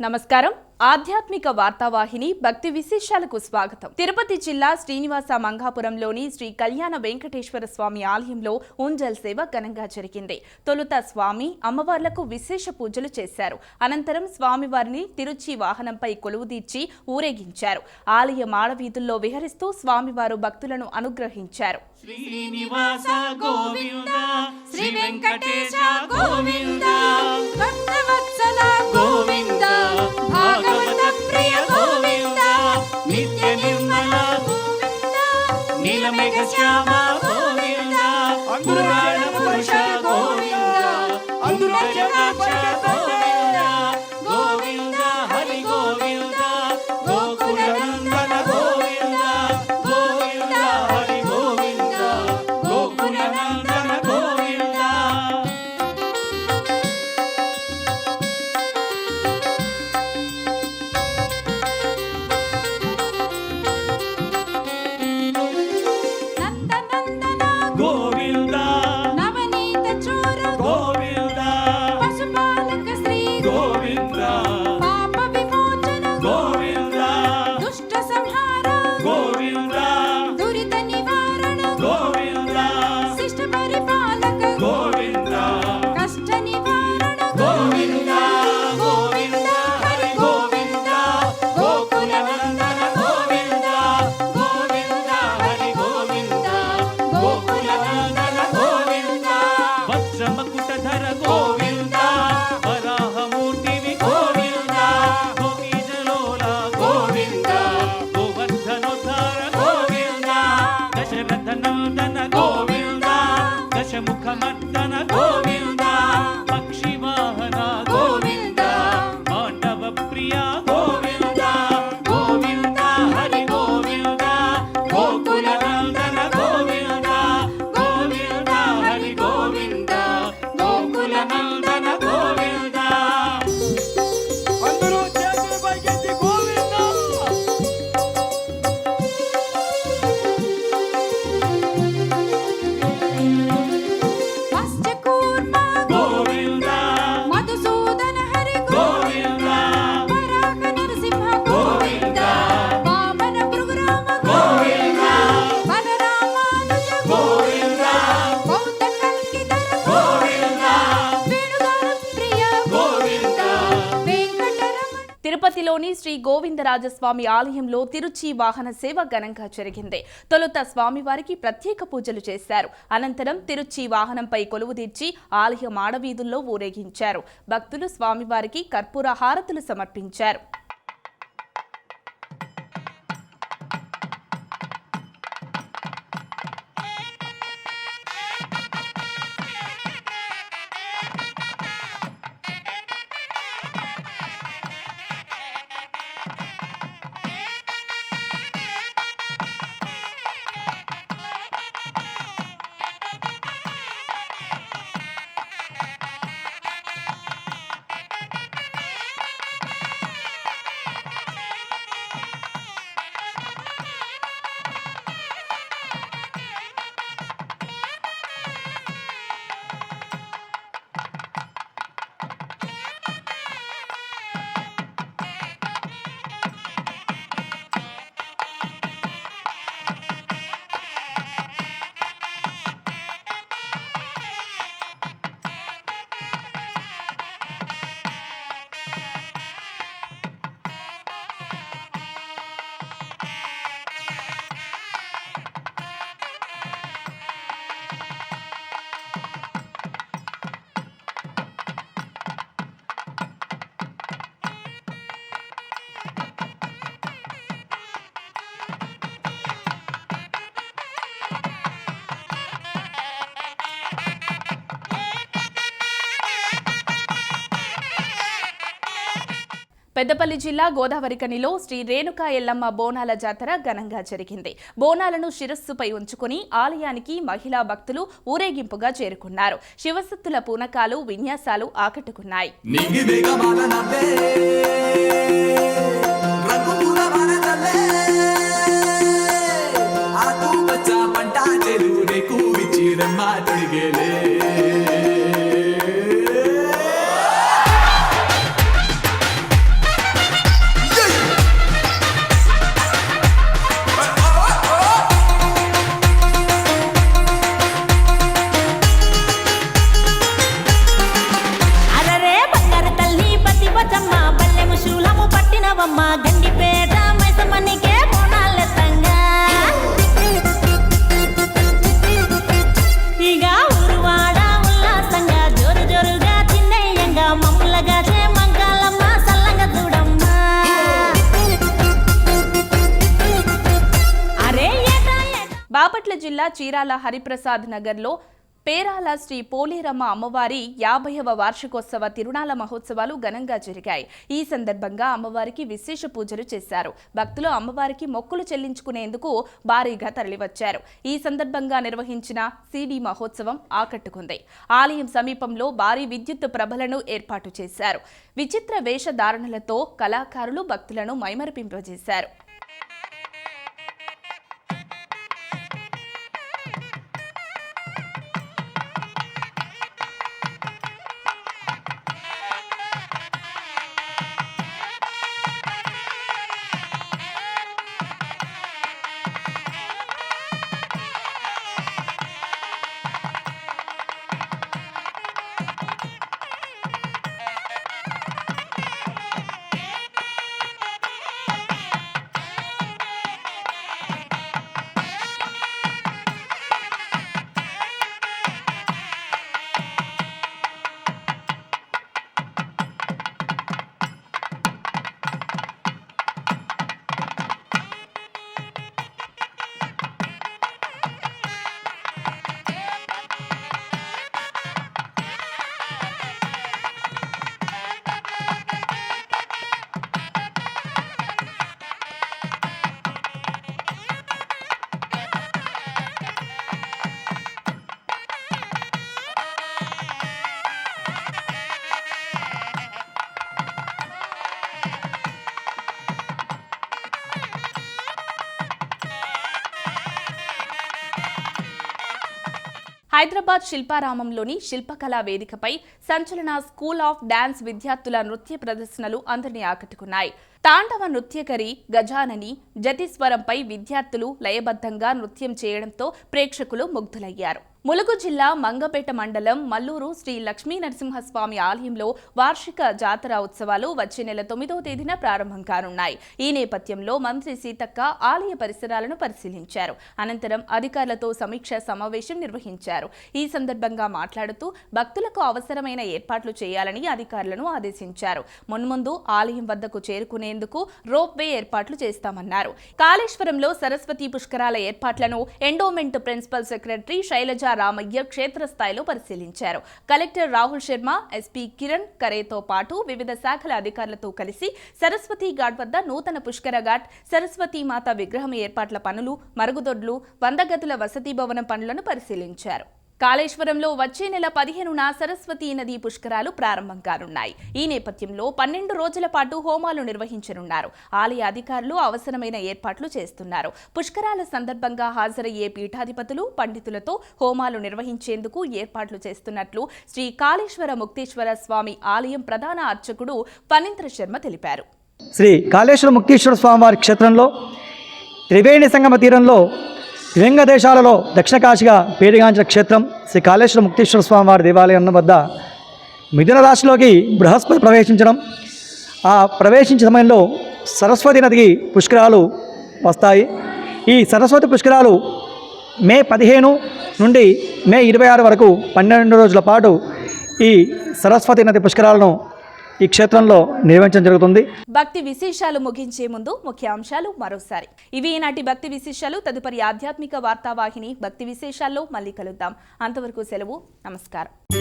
నమస్కారం. ఆధ్యాత్మిక వార్తావాహిని భక్తి విశేషాలకు స్వాగతం. తిరుపతి జిల్లా శ్రీనివాస మంగాపురంలోని శ్రీ కళ్యాణ వెంకటేశ్వర స్వామి ఆలయంలో ఉంజల్ సేవ ఘనంగా జరిగింది. తొలుత స్వామి అమ్మవార్లకు విశేష పూజలు చేశారు. అనంతరం స్వామివారిని తిరుచి వాహనంపై కొలువుదీర్చి ఊరేగించారు. ఆలయ మాడవీధుల్లో విహరిస్తూ స్వామివారు భక్తులను అనుగ్రహించారు. శ్రీనివాస గోవింద శ్రీ వెంకటేశ గోవింద భక్తవత్సల గోవింద. భాగవత ప్రియ గోవింద నిత్య నిర్మల నీలమేఘ శ్యామ గోవింద పురాణ పురుష గోవింద అందురజనాక్ష గోవింద. I'm not. తిరుచిలోని శ్రీ గోవిందరాజస్వామి ఆలయంలో తిరుచి వాహన సేవ ఘనంగా జరిగింది. తొలుత స్వామివారికి ప్రత్యేక పూజలు చేశారు. అనంతరం తిరుచి వాహనంపై కొలువుదీర్చి ఆలయం ఆడవీధుల్లో ఊరేగించారు. భక్తులు స్వామివారికి కర్పూర హారతులు సమర్పించారు. Thank you. పెద్దపల్లి జిల్లా గోదావరికనిలో శ్రీ రేణుకా ఎల్లమ్మ బోనాల జాతర ఘనంగా జరిగింది. బోనాలను శిరస్సుపై ఉంచుకుని ఆలయానికి మహిళా భక్తులు ఊరేగింపుగా చేరుకున్నారు. శివసత్తుల పూనకాలు విన్యాసాలు ఆకట్టుకున్నాయి. పంట చెరువు జిల్లా చీరాల హరిప్రసాద్ నగర్లో పేరాల శ్రీ పోలేరమ్మ అమ్మవారి యాభైవ వార్షికోత్సవ తిరునాల మహోత్సవాలు ఘనంగా జరిగాయి. ఈ సందర్భంగా అమ్మవారికి విశేష పూజలు చేశారు. భక్తులు అమ్మవారికి మొక్కులు చెల్లించుకునేందుకు భారీగా తరలివచ్చారు. ఈ సందర్భంగా నిర్వహించిన సిడి మహోత్సవం ఆకట్టుకుంది. ఆలయం సమీపంలో భారీ విద్యుత్ ప్రభలను ఏర్పాటు చేశారు. విచిత్ర వేషధారణలతో కళాకారులు భక్తులను మైమరిపింపజేశారు. హైదరాబాద్ శిల్పారామంలోని శిల్పకళా వేదికపై సంచలన స్కూల్ ఆఫ్ డాన్స్ విద్యార్థుల నృత్య ప్రదర్శనలు అందరినీ ఆకట్టుకున్నాయి. తాండవ నృత్యకరి గజానని జతిస్వరంపై విద్యార్థులు లయబద్ధంగా నృత్యం చేయడంతో ప్రేక్షకులు ముగ్ధులయ్యారు. ములుగు జిల్లా మంగపేట మండలం మల్లూరు శ్రీ లక్ష్మీ నరసింహస్వామి ఆలయంలో వార్షిక జాతర ఉత్సవాలు వచ్చే నెల తొమ్మిదవ తేదీన ప్రారంభం కానున్నాయి. ఈ నేపథ్యంలో మంత్రి సీతక్క ఆలయ పరిసరాలను పరిశీలించారు. అనంతరం అధికారులతో సమీక్ష సమావేశం నిర్వహించారు. ఈ సందర్భంగా మాట్లాడుతూ భక్తులకు అవసరమైన ఏర్పాట్లు చేయాలని అధికారులను ఆదేశించారు. మున్ముందు ఆలయం వద్దకు చేరుకునే చేరుకునేందుకు రోప్ వే ఏర్పాట్లు చేస్తామన్నారు. కాళేశ్వరంలో సరస్వతి పుష్కరాల ఏర్పాట్లను endowment principal secretary Shailaja Ramaiah క్షేత్రస్థాయిలో పరిశీలించారు. కలెక్టర్ రాహుల్ శర్మ ఎస్పీ కిరణ్ కరేతో పాటు వివిధ శాఖల అధికారులతో కలిసి సరస్వతి ఘాట్ వద్ద నూతన పుష్కర ఘాట్ సరస్వతి మాత విగ్రహం ఏర్పాట్ల పనులు మరుగుదొడ్లు వంద గదుల వసతి భవనం పనులను పరిశీలించారు. కాళేశ్వరంలో వచ్చే నెల పదిహేనున సరస్వతీ నది పుష్కరాలు ప్రారంభం కానున్నాయి. ఈ నేపథ్యంలో పన్నెండు రోజుల పాటు హోమాలు నిర్వహించనున్నారు. ఆలయ అధికారులు అవసరమైన ఏర్పాట్లు చేస్తున్నారు. పుష్కరాల సందర్భంగా హాజరయ్యే పీఠాధిపతులు పండితులతో హోమాలు నిర్వహించేందుకు ఏర్పాట్లు చేస్తున్నట్లు శ్రీ కాళేశ్వర ముక్తేశ్వర స్వామి ఆలయం ప్రధాన అర్చకుడు ఫణీంద్ర శర్మ తెలిపారు. శ్రీ కాళేశ్వర ముక్తీశ్వర స్వామివారి క్షేత్రంలో త్రివేణి సంగమ తీరంలో త్రిలింగ దేశాలలో దక్షిణ కాశీగా పేరుగాంచిన క్షేత్రం శ్రీ కాళేశ్వర ముక్తీశ్వర స్వామివారి దేవాలయం వద్ద మిథున రాశిలోకి బృహస్పతి ప్రవేశించడం. ఆ ప్రవేశించే సమయంలో సరస్వతి నదికి పుష్కరాలు వస్తాయి. ఈ సరస్వతి పుష్కరాలు మే పదిహేను నుండి మే ఇరవై ఆరు వరకు పన్నెండు రోజుల పాటు ఈ సరస్వతి నది పుష్కరాలను ఈ క్షేత్రంలో నిర్వహించడం జరుగుతుంది. భక్తి విశేషాలు ముగించే ముందు ముఖ్యాంశాలు మరోసారి. ఇవి ఈనాటి భక్తి విశేషాలు. తదుపరి ఆధ్యాత్మిక వార్తావాహిని భక్తి విశేషాల్లో మళ్ళీ కలుద్దాం. అంతవరకు సెలవు. నమస్కారం.